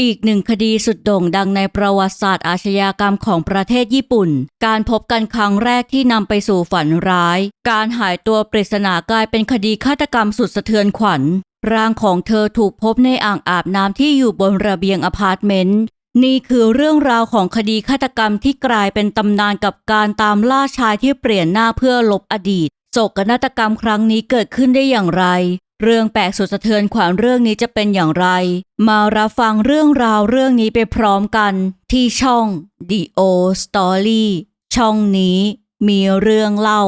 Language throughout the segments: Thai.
อีกหนึ่งคดีสุดโด่งดังในประวัติศาสตร์อาชญากรรมของประเทศญี่ปุ่น การพบกันครั้งแรกที่นำไปสู่ฝันร้าย การหายตัวปริศนากลายเป็นคดีฆาตกรรมสุดสะเทือนขวัญ ร่างของเธอถูกพบในอ่างอาบน้ำที่อยู่บนระเบียงอพาร์ตเมนต์ นี่คือเรื่องราวของคดีฆาตกรรมที่กลายเป็นตำนานกับการตามล่าชายที่เปลี่ยนหน้าเพื่อลบอดีตโศกนาฏกรรมครั้งนี้เกิดขึ้นได้อย่างไร เรื่องแปลกสุดสะเทือนขวัญเรื่องนี้จะเป็นอย่างไร มารับฟังเรื่องราวเรื่องนี้ไปพร้อมกัน ที่ช่อง The O Story ช่องนี้มีเรื่องเล่า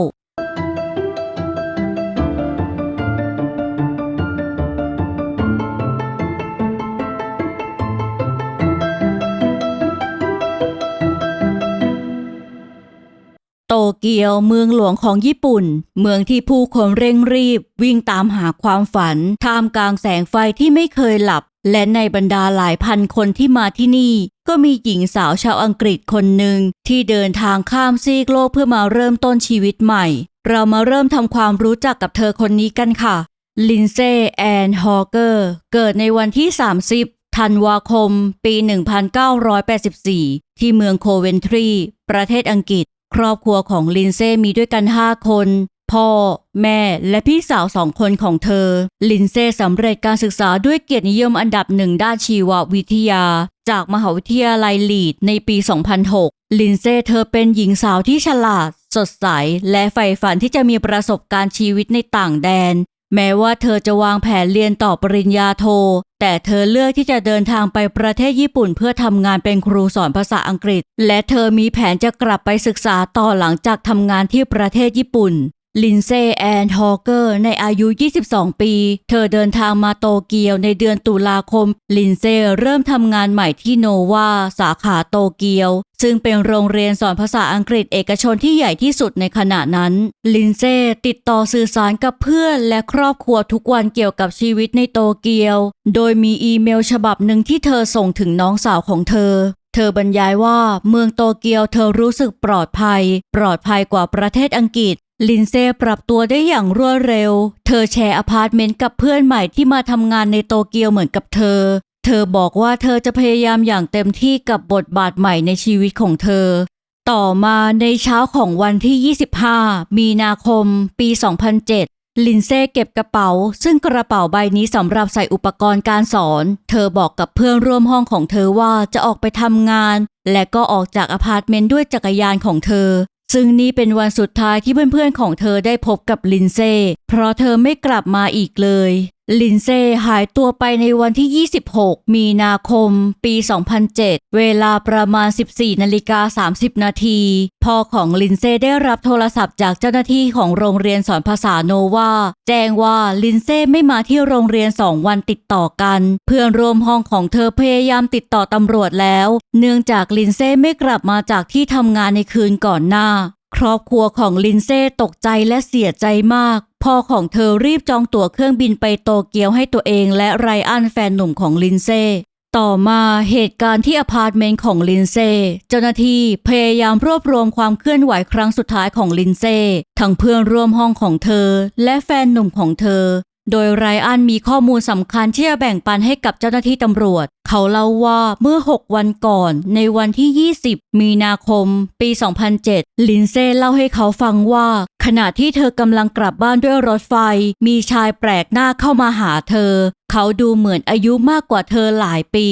เกียวเมืองหลวงของญี่ปุ่น เมืองที่ผู้คนเร่งรีบ วิ่งตามหาความฝัน ท่ามกลางแสงไฟที่ไม่เคยหลับ และในบรรดาหลายพันคนที่มาที่นี่ ก็มีหญิงสาวชาวอังกฤษคนหนึ่ง ที่เดินทางข้ามซีกโลกเพื่อมาเริ่มต้นชีวิตใหม่ เรามาเริ่มทำความรู้จักกับเธอคนนี้กันค่ะลินเซ่แอนฮอเกอร์ เกิดในวันที่ 30 ธันวาคม ปี 1984 ที่เมืองโคเวนทรี ประเทศอังกฤษ ครอบครัวของลินเซ่มีด้วยกัน 5 คน พ่อ แม่ และพี่สาวสองคนของเธอ ลินเซ่สำเร็จการศึกษาด้วยเกียรตินิยมอันดับหนึ่งด้านชีววิทยา จากมหาวิทยาลัยลีดในปี 2006 ลินเซ่เธอเป็นหญิงสาวที่ฉลาด สดใส และใฝ่ฝันที่จะมีประสบการณ์ชีวิตในต่างแดน แม้ว่าเธอจะวางแผนเรียนต่อปริญญาโท แต่เธอเลือกที่จะเดินทางไปประเทศญี่ปุ่น เพื่อทำงานเป็นครูสอนภาษาอังกฤษ และเธอมีแผนจะกลับไปศึกษาต่อหลังจากทำงานที่ประเทศญี่ปุ่น ลินเซ่แอนฮอเกอร์ในอายุ 22 ปี เธอเดินทางมาโตเกียวในเดือนตุลาคม ลินเซ่เริ่มทำงานใหม่ที่โนวาสาขาโตเกียว ซึ่งเป็นโรงเรียนสอนภาษาอังกฤษเอกชนที่ใหญ่ที่สุดในขณะนั้น ลินเซ่ติดต่อสื่อสารกับเพื่อนและครอบครัวทุกวันเกี่ยวกับชีวิตในโตเกียว โดยมีอีเมลฉบับหนึ่งที่เธอส่งถึงน้องสาวของเธอเธอบรรยายว่าเมืองโตเกียวเธอรู้สึกปลอดภัย ปลอดภัยกว่าประเทศอังกฤษ ลินเซ่ปรับตัวได้อย่างรวดเร็ว เธอแชร์อพาร์ตเมนต์กับเพื่อนใหม่ที่มาทำงานในโตเกียวเหมือนกับเธอ เธอบอกว่าเธอจะพยายามอย่างเต็มที่กับบทบาทใหม่ในชีวิตของเธอ ต่อมาในเช้าของวันที่ 25 มีนาคม ปี 2007 ลินเซ่เก็บกระเป๋า ซึ่งกระเป๋าใบนี้สำหรับใส่อุปกรณ์การสอน เธอบอกกับเพื่อนร่วมห้องของเธอว่าจะออกไปทำงาน และก็ออกจากอพาร์ตเมนต์ด้วยจักรยานของเธอ ซึ่งนี่เป็นวันสุดท้ายที่เพื่อนๆของเธอได้พบกับลินเซ่เพราะเธอไม่กลับมาอีกเลย ลินเซ่หายตัวไปในวันที่ 26 มีนาคม ปี 2007 เวลาประมาณ 14นาฬิกา30 นาที พ่อของลินเซ่ได้รับโทรศัพท์จากเจ้าหน้าที่ของโรงเรียนสอนภาษาโนวาแจ้งว่าลินเซ่ไม่มาที่โรงเรียน2วันติดต่อกัน เพื่อนร่วมห้องของเธอพยายามติดต่อตำรวจแล้ว เนื่องจากลินเซ่ไม่กลับมาจากที่ทำงานในคืนก่อนหน้า รอบครัวของลินเซ่ตกใจและเสียใจมาก พ่อของเธอรีบจองตั๋วเครื่องบินไปโตเกียวให้ตัวเองและไรอันแฟนหนุ่มของลินเซ่ต่อมาเหตุการณ์ที่อพาร์ตเมนต์ของลินเซ่เจ้าหน้าที่พยายามรวบรวมความเคลื่อนไหวครั้งสุดท้ายของลินเซ่ทั้งเพื่อนร่วมห้องของเธอ และแฟนหนุ่มของเธอ โดยไรอันมีข้อมูลสำคัญที่จะแบ่งปันให้กับเจ้าหน้าที่ตำรวจ เขาเล่าว่าเมื่อ 6 วันก่อน ในวันที่ 20 มีนาคม ปี 2007 ลินเซ่เล่าให้เขาฟังว่า ขณะที่เธอกำลังกลับบ้านด้วยรถไฟ มีชายแปลกหน้าเข้ามาหาเธอ เขาดูเหมือนอายุมากกว่าเธอหลายปี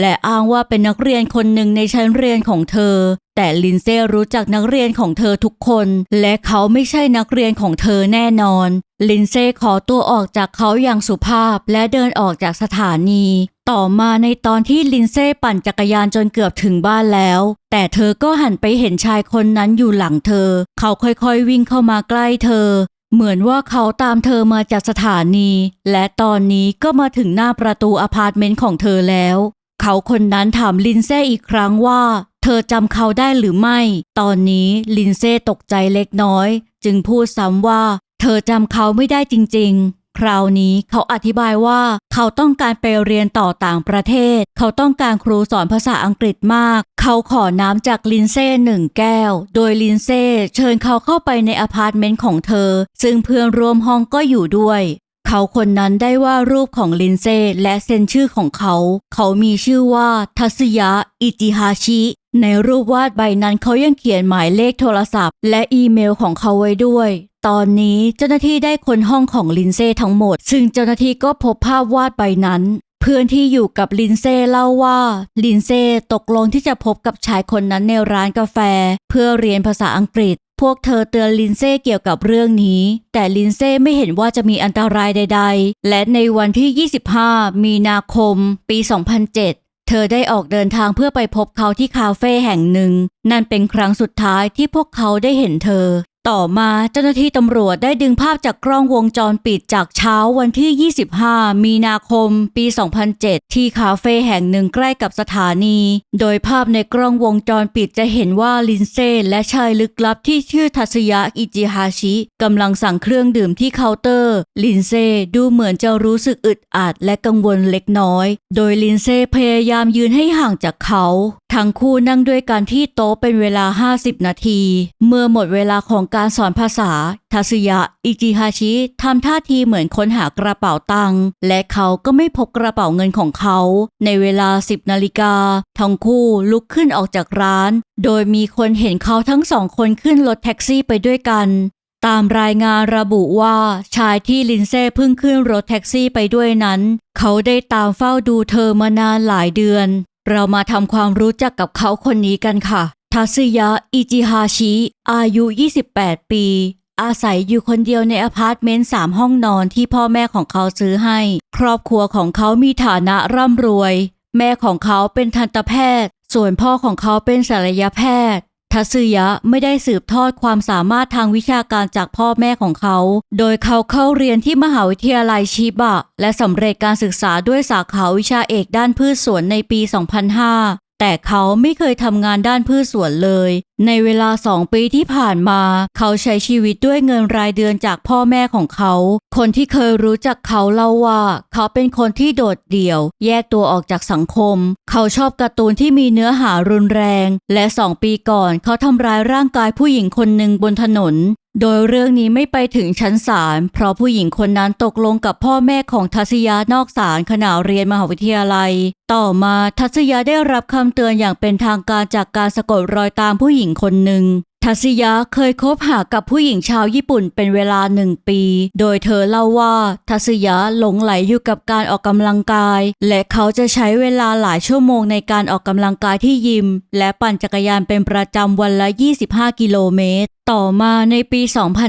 และอ้างว่าเป็นนักเรียนคนหนึ่งในชั้นเรียนของเธอ แต่ลินเซ่รู้จักนักเรียนของเธอทุกคน และเขาไม่ใช่นักเรียนของเธอแน่นอน ลินเซ่ขอตัวออกจากเขาอย่างสุภาพและเดินออกจากสถานี ต่อมาในตอนที่ลินเซ่ปั่นจักรยานจนเกือบถึงบ้านแล้ว แต่เธอก็หันไปเห็นชายคนนั้นอยู่หลังเธอ เขาค่อยๆวิ่งเข้ามาใกล้เธอ เหมือนว่าเขาตามเธอมาจากสถานี และตอนนี้ก็มาถึงหน้าประตูอพาร์ตเมนต์ของเธอแล้ว เขาคนนั้นถามลินเซ่อีกครั้งว่า เธอจำเขาได้หรือไม่ ตอนนี้ลินเซ่ตกใจเล็กน้อย จึงพูดซ้ำว่า เธอจำเขาไม่ได้จริง ๆ คราวนี้เขาอธิบายว่า เขาต้องการไปเรียนต่อต่างประเทศ เขาต้องการครูสอนภาษาอังกฤษมาก เขาขอน้ำจากลินเซ่หนึ่งแก้ว โดยลินเซ่เชิญเขาเข้าไปในอพาร์ตเมนต์ของเธอ ซึ่งเพื่อนร่วมห้องก็อยู่ด้วย เขาคนนั้นได้ว่าดรูปของลินเซ่และเซ็นชื่อของเขา เขามีชื่อว่าทัศยะ อิจิฮาชิ ในรูปวาดใบนั้นเขายังเขียนหมายเลขโทรศัพท์ และอีเมลของเขาไว้ด้วย ตอนนี้เจ้าหน้าที่ได้ค้นห้องของลินเซ่ทั้งหมด ซึ่งเจ้าหน้าที่ก็พบภาพวาดใบนั้นเพื่อนที่อยู่กับลินเซ่เล่าว่า ลินเซ่ตกลงที่จะพบกับชายคนนั้นในร้านกาแฟ เพื่อเรียนภาษาอังกฤษ พวกเธอเตือนลินเซ่เกี่ยวกับเรื่องนี้ แต่ลินเซ่ไม่เห็นว่าจะมีอันตรายใด ๆ และในวันที่ 25 มีนาคม ปี 2007 เธอได้ออกเดินทางเพื่อไปพบเขาที่คาเฟ่แห่งหนึ่ง นั่นเป็นครั้งสุดท้ายที่พวกเขาได้เห็นเธอ ต่อมาเจ้าหน้าที่ตำรวจได้ดึงภาพจากกล้องวงจรปิดจากเช้าวันที่ 25 มีนาคม ปี 2007 ที่คาเฟ่แห่งหนึ่งใกล้กับสถานี โดยภาพในกล้องวงจรปิดจะเห็นว่าลินเซ่และชายลึกลับที่ชื่อทัศยะอิจิฮาชิกำลังสั่งเครื่องดื่มที่เคาน์เตอร์ ลินเซ่ดูเหมือนจะรู้สึกอึดอัดและกังวลเล็กน้อย โดยลินเซ่พยายามยืนให้ห่างจากเขาทั้งคู่นั่งด้วยกันที่โต๊ะเป็นเวลา 50 นาที เมื่อหมดเวลาของการสอนภาษาทัศยะ อิจิฮาชิทำท่าทีเหมือนค้นหากระเป๋าตังค์และเขาก็ไม่พบกระเป๋าเงินของเขา ในเวลา 10นาฬิกาทั้งคู่ลุกขึ้นออกจากร้าน โดยมีคนเห็นเขาทั้งสองคนขึ้นรถแท็กซี่ไปด้วยกันตามรายงานระบุว่าชายที่ลินเซ่เพิ่งขึ้นรถแท็กซี่ไปด้วยนั้น เขาได้ตามเฝ้าดูเธอมานานหลายเดือน เรามาทำความรู้จักกับเขาคนนี้กันค่ะ ทัศยะ อิจิฮาชิ อายุ 28 ปี อาศัยอยู่คนเดียวในอพาร์ตเมนต์สามห้องนอนที่พ่อแม่ของเขาซื้อให้ ครอบครัวของเขามีฐานะร่ำรวย แม่ของเขาเป็นทันตแพทย์ ส่วนพ่อของเขาเป็นศัลยแพทย์ทัศยะไม่ได้สืบทอดความสามารถทางวิชาการจากพ่อแม่ของเขา โดยเขาเข้าเรียนที่มหาวิทยาลัยชิบะ และสำเร็จการศึกษาด้วยสาขาวิชาเอกด้านพืชสวนในปี 2005 แต่เขาไม่เคยทำงานด้านพืชสวนเลย ในเวลาสองปีที่ผ่านมา เขาใช้ชีวิตด้วยเงินรายเดือนจากพ่อแม่ของเขา คนที่เคยรู้จักเขาเล่าว่า เขาเป็นคนที่โดดเดี่ยว แยกตัวออกจากสังคม เขาชอบการ์ตูนที่มีเนื้อหารุนแรง และสองปีก่อนเขาทำร้ายร่างกายผู้หญิงคนหนึ่งบนถนน โดยเรื่องนี้ไม่ไปถึงชั้นศาลเพราะผู้หญิงคนนั้นตกลงกับพ่อแม่ของทัศยานอกศาลขณะเรียนมหาวิทยาลัย ต่อมาทัศยาได้รับคำเตือนอย่างเป็นทางการจากการสะกดรอยตามผู้หญิงคนหนึ่งทัศยะเคยคบหากับผู้หญิงชาวญี่ปุ่นเป็นเวลาหนึ่งปี โดยเธอเล่าว่าทัศยะหลงไหลอยู่กับการออกกำลังกาย และเขาจะใช้เวลาหลายชั่วโมงในการออกกำลังกายที่ยิม และปั่นจักรยานเป็นประจำวันละ 25 กิโลเมตร ต่อมาในปี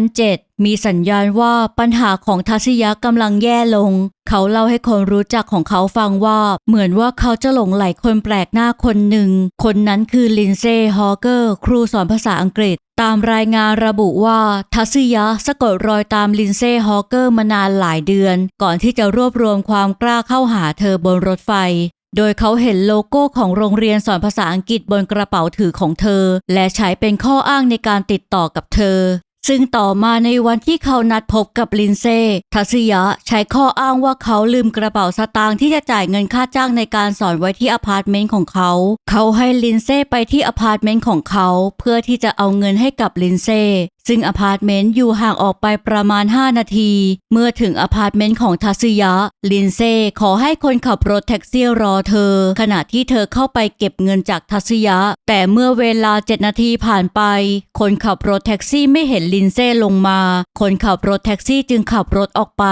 2007 มีสัญญาณว่าปัญหาของทัศยะกำลังแย่ลง เขาเล่าให้คนรู้จักของเขาฟังว่า เหมือนว่าเขาจะหลงไหลคนแปลกหน้าคนหนึ่ง คนนั้นคือลินเซ่ฮอเกอร์ ครูสอนภาษาอังกฤษ ตามรายงานระบุว่าทัศยะสะกดรอยตามลินเซ่ฮอเกอร์มานานหลายเดือน ก่อนที่จะรวบรวมความกล้าเข้าหาเธอบนรถไฟ โดยเขาเห็นโลโก้ของโรงเรียนสอนภาษาอังกฤษบนกระเป๋าถือของเธอ และใช้เป็นข้ออ้างในการติดต่อกับเธอ ซึ่งต่อมาในวันที่เขานัดพบกับลินเซ่ทัศยะใช้ข้ออ้างว่าเขาลืมกระเป๋าสตางค์ที่จะจ่ายเงินค่าจ้างในการสอนไว้ที่อพาร์ตเมนต์ของเขา เขาให้ลินเซ่ไปที่อพาร์ตเมนต์ของเขา เพื่อที่จะเอาเงินให้กับลินเซ่ ซึ่งอพาร์ตเมนต์อยู่ห่างออกไปประมาณ 5 นาที เมื่อถึงอพาร์ตเมนต์ของทัศยะ ลินเซ่ขอให้คนขับรถแท็กซี่รอเธอ ขณะที่เธอเข้าไปเก็บเงินจากทัศยะ แต่เมื่อเวลา 7 นาทีผ่านไป คนขับรถแท็กซี่ไม่เห็นลินเซ่ลงมา คนขับรถแท็กซี่จึงขับรถออกไป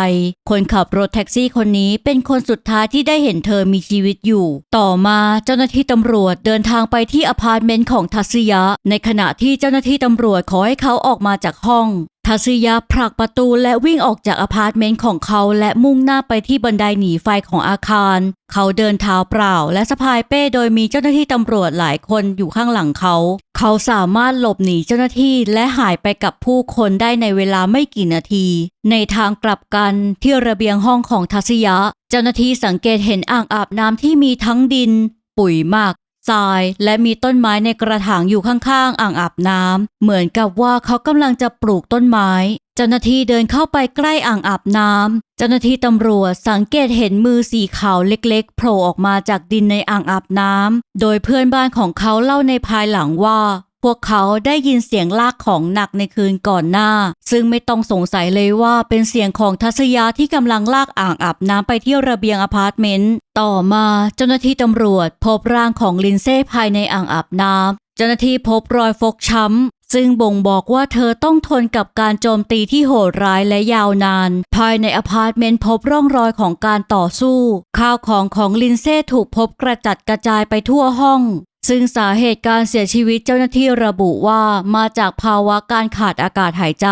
คนขับรถแท็กซี่คนนี้เป็นคนสุดท้ายที่ได้เห็นเธอมีชีวิตอยู่ ต่อมาเจ้าหน้าที่ตำรวจเดินทางไปที่อพาร์ตเมนต์ของทัศยะ ในขณะที่เจ้าหน้าที่ตำรวจขอให้เขาออกมาจากห้องทัศยะผลักประตูและวิ่งออกจากอพาร์ตเมนต์ของเขาและมุ่งหน้าไปที่บันไดหนีไฟของอาคาร เขาเดินเท้าเปล่า และสะพายเป้โดยมีเจ้าหน้าที่ตำรวจหลายคนอยู่ข้างหลังเขา เขาสามารถหลบหนีเจ้าหน้าที่และหายไปกับผู้คนได้ในเวลาไม่กี่นาที ในทางกลับกันที่ระเบียงห้องของทัศยะ เจ้าหน้าที่สังเกตเห็นอ่างอาบน้ำที่มีทั้งดิน ปุ๋ยหมัก ทรายและมีต้นไม้ในกระถางอยู่ข้างๆ อ่างอาบน้ำเหมือนกับว่าเขากำลังจะปลูกต้นไม้ เจ้าหน้าที่เดินเข้าไปใกล้อ่างอาบน้ำเจ้าหน้าที่ตำรวจสังเกตเห็นมือสีขาวเล็กๆโผล่ออกมาจากดินในอ่างอาบน้ำโดยเพื่อนบ้านของเขาเล่าในภายหลังว่า พวกเขาได้ยินเสียงลากของหนักในคืนก่อนหน้า ซึ่งไม่ต้องสงสัยเลยว่าเป็นเสียงของทัศยาที่กำลังลากอ่างอาบน้ำไปที่ระเบียงอพาร์ตเมนต์ ต่อมาเจ้าหน้าที่ตำรวจพบร่างของลินเซ่ภายในอ่างอาบน้ำ เจ้าหน้าที่พบรอยฟกช้ำซึ่งบ่งบอกว่าเธอต้องทนกับการโจมตีที่โหดร้ายและยาวนาน ภายในอพาร์ตเมนต์พบร่องรอยของการต่อสู้ ข้าวของของลินเซ่ถูกพบกระจัดกระจายไปทั่วห้อง ซึ่งสาเหตุการเสียชีวิตเจ้าหน้าที่ระบุว่ามาจากภาวะการขาดอากาศหายใจ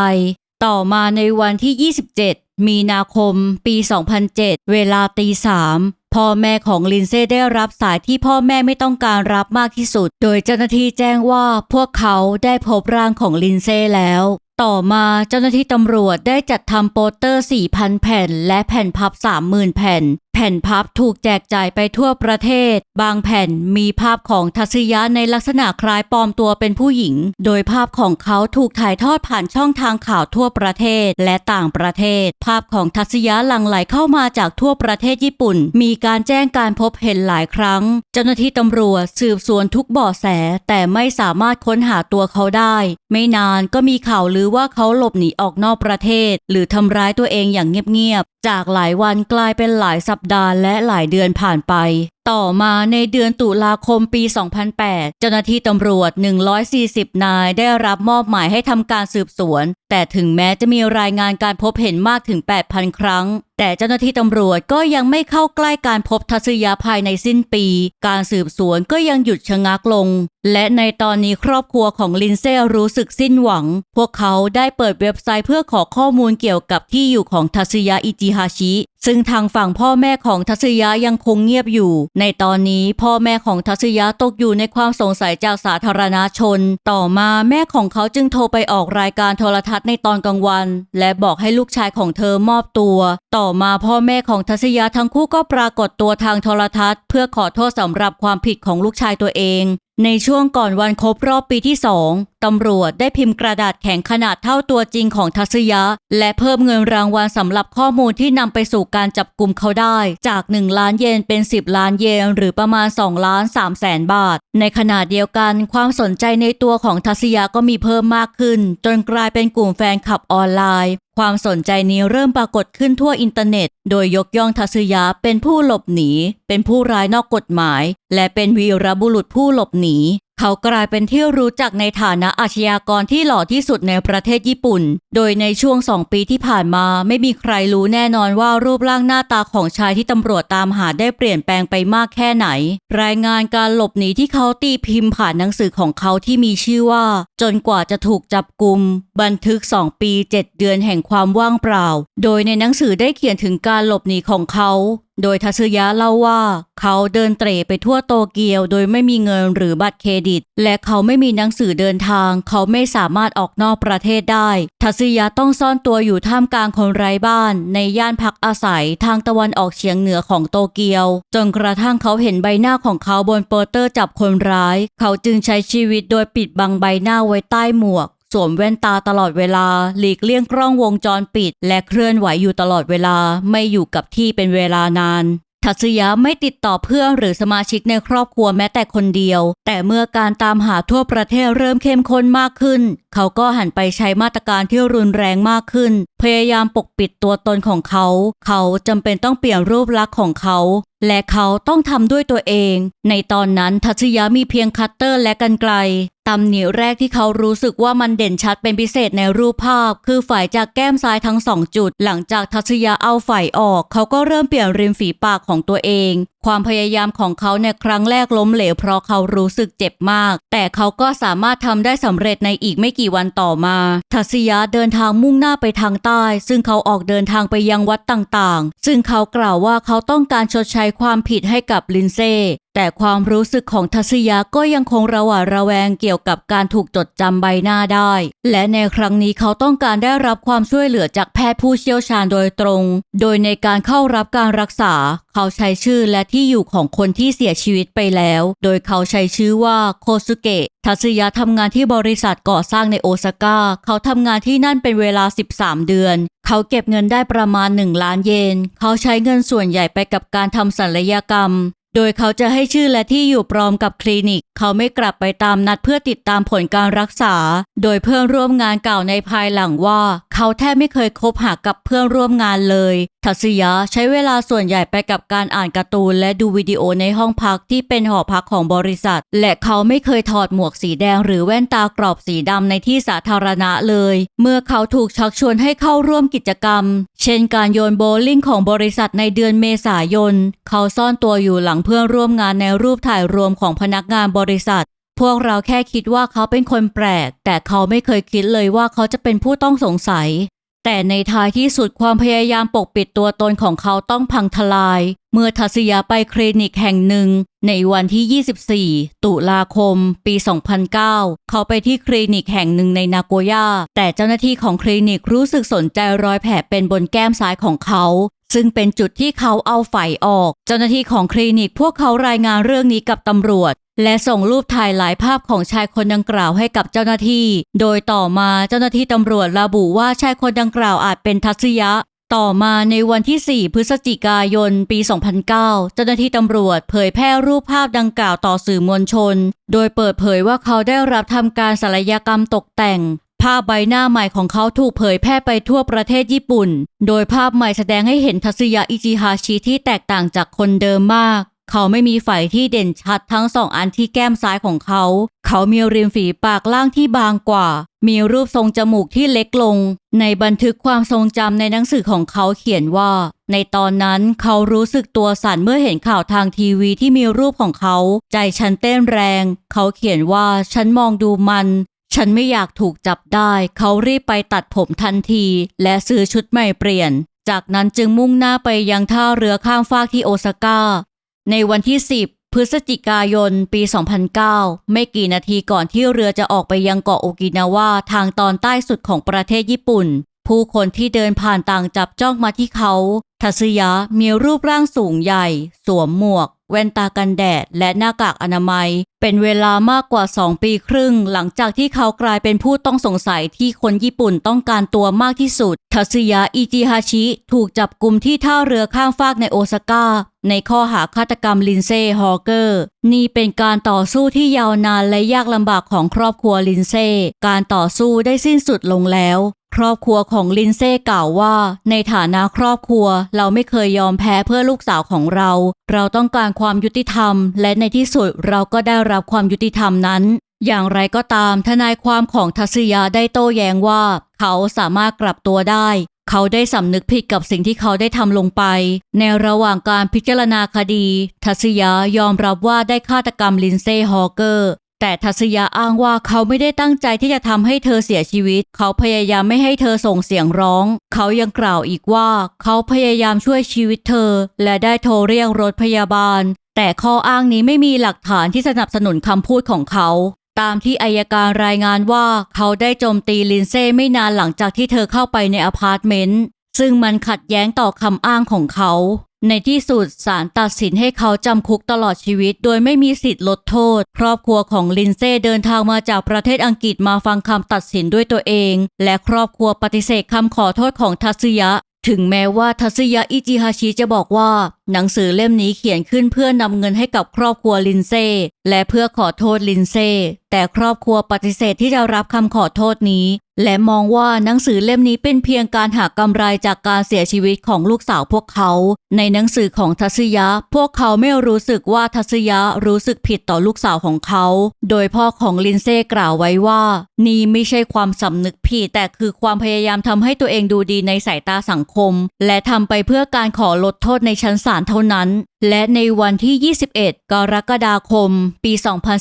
ต่อมาในวันที่ 27 มีนาคม ปี 2007 เวลาตีสามพ่อแม่ของลินเซ่ได้รับสายที่พ่อแม่ไม่ต้องการรับมากที่สุด โดยเจ้าหน้าที่แจ้งว่าพวกเขาได้พบร่างของลินเซ่แล้ว ต่อมาเจ้าหน้าที่ตำรวจได้จัดทำโปสเตอร์ 4,000 แผ่น และแผ่นพับ 30,000 แผ่นแผ่นพับถูกแจกจ่ายไปทั่วประเทศ บางแผ่นมีภาพของทัศยะในลักษณะคล้ายปลอมตัวเป็นผู้หญิง โดยภาพของเขาถูกถ่ายทอดผ่านช่องทางข่าวทั่วประเทศและต่างประเทศ ภาพของทัศยะหลั่งไหลเข้ามาจากทั่วประเทศญี่ปุ่น มีการแจ้งการพบเห็นหลายครั้ง เจ้าหน้าที่ตำรวจสืบสวนทุกเบาะแสแต่ไม่สามารถค้นหาตัวเขาได้ ไม่นานก็มีข่าวลือว่าเขาหลบหนีออกนอกประเทศ หรือทำร้ายตัวเองอย่างเงียบๆจากหลายวันกลายเป็นหลายสัปดาห์และหลายเดือนผ่านไปต่อมาในเดือนตุลาคมปี 2008 เจ้าหน้าที่ตำรวจ 140 นายได้รับมอบหมายให้ทำการสืบสวน แต่ถึงแม้จะมีรายงานการพบเห็นมากถึง 8,000 ครั้ง แต่เจ้าหน้าที่ตำรวจก็ยังไม่เข้าใกล้การพบทัศยาภายในสิ้นปี การสืบสวนก็ยังหยุดชะงักลง และในตอนนี้ครอบครัวของลินเซ่รู้สึกสิ้นหวัง พวกเขาได้เปิดเว็บไซต์เพื่อขอข้อมูลเกี่ยวกับที่อยู่ของทัศยาอิจิฮาชิซึ่งทางฝั่งพ่อแม่ของทัศยะยังคงเงียบอยู่ในตอนนี้พ่อแม่ของทัศยะตกอยู่ในความสงสัยจากสาธารณชน ต่อมาแม่ของเขาจึงโทรไปออกรายการโทรทัศน์ในตอนกลางวัน และบอกให้ลูกชายของเธอมอบตัว ต่อมาพ่อแม่ของทัศยะทั้งคู่ก็ปรากฏตัวทางโทรทัศน์ เพื่อขอโทษสำหรับความผิดของลูกชายตัวเอง ในช่วงก่อนวันครบรอบปีที่2ตำรวจได้พิมพ์กระดาษแข็งขนาดเท่าตัวจริงของทัศยะ และเพิ่มเงินรางวัลสำหรับข้อมูลที่นำไปสู่การจับกลุ่มเขาได้ จาก 1 ล้านเยนเป็น 10 ล้านเยน หรือประมาณ 2 ล้าน3แสนบาท ในขณะเดียวกันความสนใจในตัวของทัศยะก็มีเพิ่มมากขึ้น จนกลายเป็นกลุ่มแฟนคลับออนไลน์ ความสนใจนี้เริ่มปรากฏขึ้นทั่วอินเทอร์เน็ต โดยยกย่องทัศยะเป็นผู้หลบหนี เป็นผู้ร้ายนอกกฎหมาย และเป็นวีรบุรุษผู้หลบหนี เขากลายเป็นที่รู้จักในฐานะอาชญากรที่หล่อที่สุดในประเทศญี่ปุ่น โดยในช่วงสองปีที่ผ่านมาไม่มีใครรู้แน่นอนว่ารูปร่างหน้าตาของชายที่ตำรวจตามหาได้เปลี่ยนแปลงไปมากแค่ไหน รายงานการหลบหนีที่เขาตีพิมพ์ผ่านหนังสือของเขาที่มีชื่อว่า จนกว่าจะถูกจับกลุม บันทึก 2 ปี 7 เดือนแห่งความว่างเปล่า โดยในหนังสือได้เขียนถึงการหลบหนีของเขาโดยทัศยะเล่าว่า เขาเดินเตร่ไปทั่วโตเกียวโดยไม่มีเงินหรือบัตรเครดิต และเขาไม่มีหนังสือเดินทาง เขาไม่สามารถออกนอกประเทศได้ ทัศยะต้องซ่อนตัวอยู่ท่ามกลางคนไร้บ้าน ในย่านพักอาศัยทางตะวันออกเฉียงเหนือของโตเกียว จนกระทั่งเขาเห็นใบหน้าของเขาบนโปสเตอร์จับคนร้าย เขาจึงใช้ชีวิตโดยปิดบังใบหน้าไว้ใต้หมวก สวมแว่นตาตลอดเวลา หลีกเลี่ยงกล้องวงจรปิด และเคลื่อนไหวอยู่ตลอดเวลาไม่อยู่กับที่เป็นเวลานานทัศยะไม่ติดต่อเพื่อนหรือสมาชิกในครอบครัวแม้แต่คนเดียว แต่เมื่อการตามหาทั่วประเทศเริ่มเข้มข้นมากขึ้น เขาก็หันไปใช้มาตรการที่รุนแรงมากขึ้น พยายามปกปิดตัวตนของเขา เขาจำเป็นต้องเปลี่ยนรูปลักษณ์ของเขา และเขาต้องทำด้วยตัวเอง ในตอนนั้นทัศยะมีเพียงคัตเตอร์และกันไกลตำหนิแรกที่เขารู้สึกว่ามันเด่นชัดเป็นพิเศษในรูปภาพ คือฝ่ายจากแก้มซ้ายทั้งสองจุด หลังจากทัศยะเอาฝ่ายออก เขาก็เริ่มเปลี่ยนริมฝีปากของตัวเอง ความพยายามของเขาในครั้งแรกล้มเหลวเพราะเขารู้สึกเจ็บมาก แต่เขาก็สามารถทำได้สำเร็จในอีกไม่กี่วันต่อมา ทัศยะเดินทางมุ่งหน้าไปทางใต้ ซึ่งเขาออกเดินทางไปยังวัดต่างๆ ซึ่งเขากล่าวว่าเขาต้องการชดใช้ความผิดให้กับลินเซ่ แต่ความรู้สึกของทัศยะก็ยังคงระหวาดระแวงเกี่ยวกับการถูกจดจำใบหน้าได้ และในครั้งนี้เขาต้องการได้รับความช่วยเหลือจากแพทย์ผู้เชี่ยวชาญโดยตรง โดยในการเข้ารับการรักษา เขาใช้ชื่อและที่อยู่ของคนที่เสียชีวิตไปแล้ว โดยเขาใช้ชื่อว่าโคสุเกะทัศยะทำงานที่บริษัทก่อสร้างในโอซาก้า เขาทำงานที่นั่นเป็นเวลา 13 เดือน เขาเก็บเงินได้ประมาณ 1 ล้านเยน เขาใช้เงินส่วนใหญ่ไปกับการทำศัลยกรรม โดยเขาจะให้ชื่อและที่อยู่ปลอมกับคลินิก เขาไม่กลับไปตามนัดเพื่อติดตามผลการรักษา โดยเพื่อนร่วมงานกล่าวในภายหลังว่า เขาแทบไม่เคยคบหากับเพื่อนร่วมงานเลยทัศยะใช้เวลาส่วนใหญ่ไปกับการอ่านการ์ตูนและดูวิดีโอในห้องพักที่เป็นหอพักของบริษัท และเขาไม่เคยถอดหมวกสีแดงหรือแว่นตากรอบสีดำในที่สาธารณะเลย เมื่อเขาถูกชักชวนให้เข้าร่วมกิจกรรม เช่นการโยนโบว์ลิ่งของบริษัทในเดือนเมษายน เขาซ่อนตัวอยู่หลังเพื่อนร่วมงานในรูปถ่ายรวมของพนักงานบริษัทพวกเราแค่คิดว่าเขาเป็นคนแปลก แต่เขาไม่เคยคิดเลยว่าเขาจะเป็นผู้ต้องสงสัย แต่ในท้ายที่สุดความพยายามปกปิดตัวตนของเขาต้องพังทลาย เมื่อทัศยาไปคลินิกแห่งหนึ่ง ในวันที่ 24 ตุลาคม ปี 2009 เขาไปที่คลินิกแห่งหนึ่งในนาโกย่า แต่เจ้าหน้าที่ของคลินิกรู้สึกสนใจรอยแผลเป็นบนแก้มซ้ายของเขา ซึ่งเป็นจุดที่เขาเอาไฝออก เจ้าหน้าที่ของคลินิกพวกเขารายงานเรื่องนี้กับตำรวจ และส่งรูปถ่ายหลายภาพของชายคนดังกล่าวให้กับเจ้าหน้าที่ โดยต่อมาเจ้าหน้าที่ตำรวจระบุว่าชายคนดังกล่าวอาจเป็นทัศยะ ต่อมาในวันที่ 4 พฤศจิกายน ปี 2009 เจ้าหน้าที่ตำรวจเผยแพร่รูปภาพดังกล่าวต่อสื่อมวลชน โดยเปิดเผยว่าเขาได้รับทำการศัลยกรรมตกแต่งภาพใบหน้าใหม่ของเขาถูกเผยแพร่ไปทั่วประเทศญี่ปุ่น โดยภาพใหม่แสดงให้เห็นทัศยะอิจิฮาชิที่แตกต่างจากคนเดิมมาก เขาไม่มีไฝที่เด่นชัดทั้งสองอันที่แก้มซ้ายของเขา เขามีริมฝีปากล่างที่บางกว่า มีรูปทรงจมูกที่เล็กลง ในบันทึกความทรงจำในหนังสือของเขาเขียนว่า ในตอนนั้นเขารู้สึกตัวสั่นเมื่อเห็นข่าวทางทีวีที่มีรูปของเขา ใจฉันเต้นแรง เขาเขียนว่าฉันมองดูมันฉันไม่อยากถูกจับได้ เขารีบไปตัดผมทันที และซื้อชุดใหม่เปลี่ยน จากนั้นจึงมุ่งหน้าไปยังท่าเรือข้ามฟากที่โอซาก้า ในวันที่ 10 พฤศจิกายน ปี 2009 ไม่กี่นาทีก่อนที่เรือจะออกไปยังเกาะโอกินาวาทางตอนใต้สุดของประเทศญี่ปุ่น ผู้คนที่เดินผ่านต่างจับจ้องมาที่เขาทัศยะมีรูปร่างสูงใหญ่ สวมหมวก แว่นตากันแดด และหน้ากากอนามัย เป็นเวลามากกว่า 2 ปีครึ่ง หลังจากที่เขากลายเป็นผู้ต้องสงสัยที่คนญี่ปุ่นต้องการตัวมากที่สุด ทัศยะอิจิฮาชิ ถูกจับกลุ่มที่ท่าเรือข้ามฟากในโอซาก้า ในข้อหาฆาตกรรมลินเซ่ฮอเกอร์ นี่เป็นการต่อสู้ที่ยาวนานและยากลำบากของครอบครัวลินเซ่ การต่อสู้ได้สิ้นสุดลงแล้ว ครอบครัวของลินเซ่กล่าวว่า ในฐานะครอบครัวเราไม่เคยยอมแพ้เพื่อลูกสาวของเรา เราต้องการความยุติธรรม และในที่สุดเราก็ได้รับความยุติธรรมนั้น อย่างไรก็ตาม ทนายความของทัศยาได้โต้แย้งว่า เขาสามารถกลับตัวได้ เขาได้สำนึกผิดกับสิ่งที่เขาได้ทำลงไป ในระหว่างการพิจารณาคดี ทัศยายอมรับว่าได้ฆาตกรรมลินเซ่ฮอเกอร์ แต่ทัศยาอ้างว่าเขาไม่ได้ตั้งใจที่จะทำให้เธอเสียชีวิต เขาพยายามไม่ให้เธอส่งเสียงร้อง เขายังกล่าวอีกว่า เขาพยายามช่วยชีวิตเธอ และได้โทรเรียกรถพยาบาล แต่ข้ออ้างนี้ไม่มีหลักฐานที่สนับสนุนคำพูดของเขา ตามที่อายการรายงานว่า เขาได้โจมตีลินเซ่ไม่นานหลังจากที่เธอเข้าไปในอพาร์ตเมนต์ซึ่งมันขัดแย้งต่อคำอ้างของเขา ในที่สุดศาลตัดสินให้เขาจำคุกตลอดชีวิต โดยไม่มีสิทธิ์ลดโทษ ครอบครัวของลินเซ่เดินทางมาจากประเทศอังกฤษมาฟังคำตัดสินด้วยตัวเอง และครอบครัวปฏิเสธคำขอโทษของทัศยะ ถึงแม้ว่าทัศยะอิจิฮาชิจะบอกว่า หนังสือเล่มนี้เขียนขึ้นเพื่อนำเงินให้กับครอบครัวลินเซ่และเพื่อขอโทษลินเซ่แต่ครอบครัวปฏิเสธที่จะรับคำขอโทษนี้ และมองว่าหนังสือเล่มนี้เป็นเพียงการหากำไรจากการเสียชีวิตของลูกสาวพวกเขา ในหนังสือของทัศยะ พวกเขาไม่รู้สึกว่าทัศยะรู้สึกผิดต่อลูกสาวของเขา โดยพ่อของลินเซ่กล่าวไว้ว่า นี่ไม่ใช่ความสำนึกผิดแต่คือความพยายามทำให้ตัวเองดูดีในสายตาสังคม และทำไปเพื่อการขอลดโทษในชั้นศาลเท่านั้น และในวันที่ 21 กรกฎาคม ปี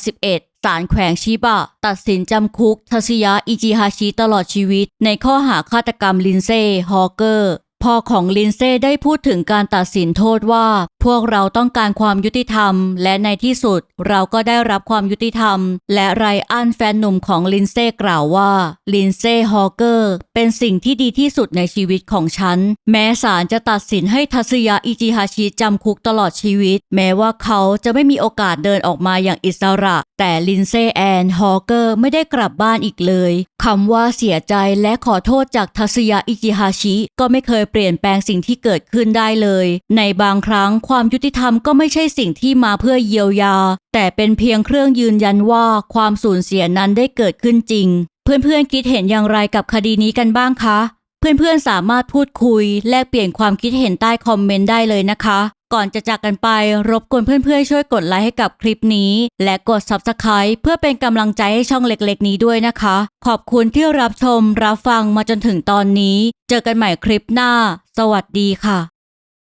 2011ศาลแขวงชิบะ ตัดสินจำคุกทัศยะอิจิฮาชิตลอดชีวิต ในข้อหาฆาตกรรมลินเซ่ ฮอเกอร์พ่อของลินเซ่ได้พูดถึงการตัดสินโทษว่า พวกเราต้องการความยุติธรรม และในที่สุดเราก็ได้รับความยุติธรรม และไรอันแฟนหนุ่มของลินเซ่กล่าวว่าลินเซ่ฮอเกอร์เป็นสิ่งที่ดีที่สุดในชีวิตของฉัน แม้ศาลจะตัดสินให้ทัศยะอิจิฮาชิจำคุกตลอดชีวิต แม้ว่าเขาจะไม่มีโอกาสเดินออกมาอย่างอิสระ แต่ลินเซ่แอนฮอเกอร์ไม่ได้กลับบ้านอีกเลยคำว่าเสียใจและขอโทษจากทัศยะอิจิฮาชิก็ไม่เคยเปลี่ยนแปลงสิ่งที่เกิดขึ้นได้เลย ในบางครั้งความยุติธรรมก็ไม่ใช่สิ่งที่มาเพื่อเยียวยา แต่เป็นเพียงเครื่องยืนยันว่าความสูญเสียนั้นได้เกิดขึ้นจริง เพื่อนๆคิดเห็นอย่างไรกับคดีนี้กันบ้างคะ เพื่อนๆสามารถพูดคุย แลกเปลี่ยนความคิดเห็นใต้คอมเมนต์ได้เลยนะคะ ก่อนจะจากกันไป รบกวนเพื่อนๆช่วยกดไลค์ให้กับคลิปนี้ และกด Subscribe เพื่อเป็นกำลังใจให้ช่องเล็กๆ นี้ด้วยนะคะ ขอบคุณที่รับชมรับฟังมาจนถึงตอนนี้ เจอกันใหม่คลิปหน้า สวัสดีค่ะ